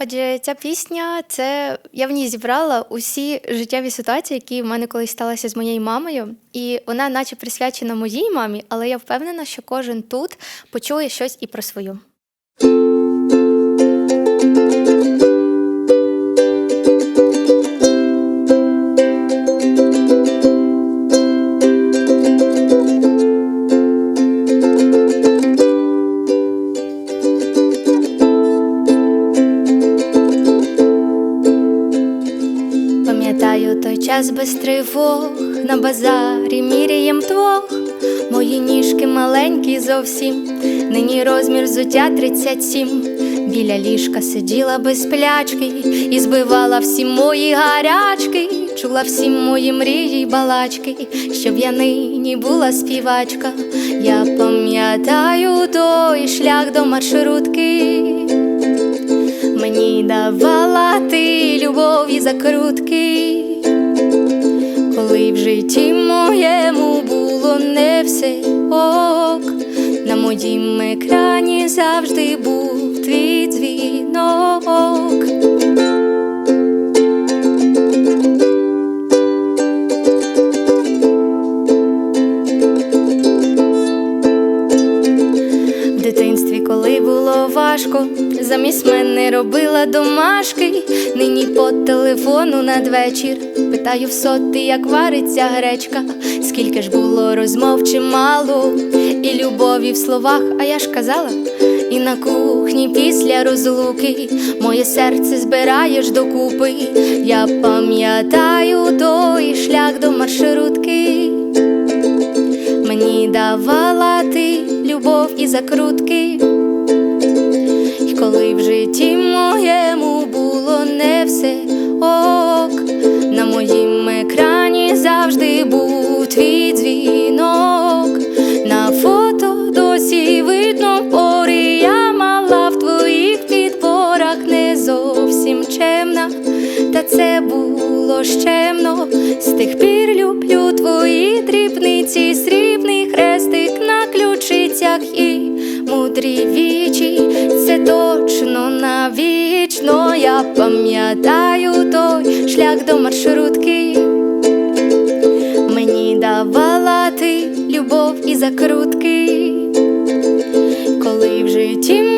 Отже, ця пісня це я в ній зібрала усі життєві ситуації, які в мене колись сталися з моєю мамою. І вона, наче присвячена моїй мамі, але я впевнена, що кожен тут почує щось і про свою. Час без тривог на базарі міряєм двох. Мої ніжки маленькі зовсім, нині розмір зуття 37 Біля ліжка сиділа без плячки і збивала всі мої гарячки, чула всі мої мрії й балачки, щоб я нині була співачка. Я пам'ятаю той шлях до маршрутки. Мені давала ти любові закрутки, коли в житті моєму було не все ок, на моїм екрані завжди був твій дзвінок. Було важко, замість мене робила домашки. Нині по телефону надвечір питаю в соти, як вариться гречка. Скільки ж було розмов чимало, і любові в словах, а я ж казала. І на кухні після розлуки моє серце збираєш докупи. Я пам'ятаю той шлях до маршрутки. Мені давала ти любов і закрутки, коли в житті моєму було не все ок, на моїм екрані завжди був твій дзвінок. На фото досі видно пори я мала в твоїх підборах не зовсім чемна, та це було щемно. З тих пір люблю твої дрібниці, срібний хрестик на ключицях і мудрі вічі. Точно навічно. Я пам'ятаю той шлях до маршрутки. Мені давала ти любов і закрутки, коли в житті